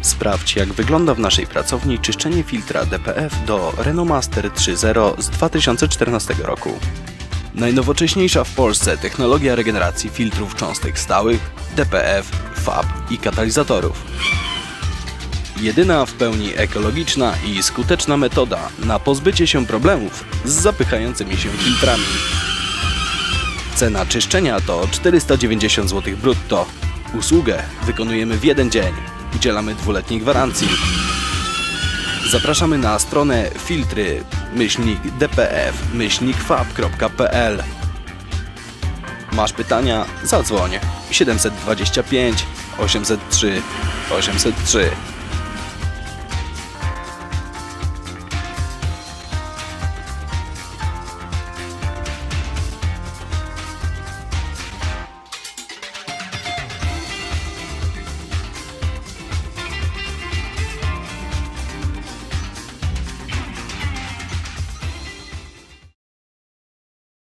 Sprawdź jak wygląda w naszej pracowni czyszczenie filtra DPF do Renault Master 3.0 z 2014 roku. Najnowocześniejsza w Polsce technologia regeneracji filtrów cząstek stałych, DPF, FAB i katalizatorów. Jedyna w pełni ekologiczna i skuteczna metoda na pozbycie się problemów z zapychającymi się filtrami. Cena czyszczenia to 490 zł brutto. Usługę wykonujemy w jeden dzień. Udzielamy dwuletniej gwarancji. Zapraszamy na stronę filtry myślnik dpf myślnikfab.pl Masz pytania? Zadzwoń 725 803 803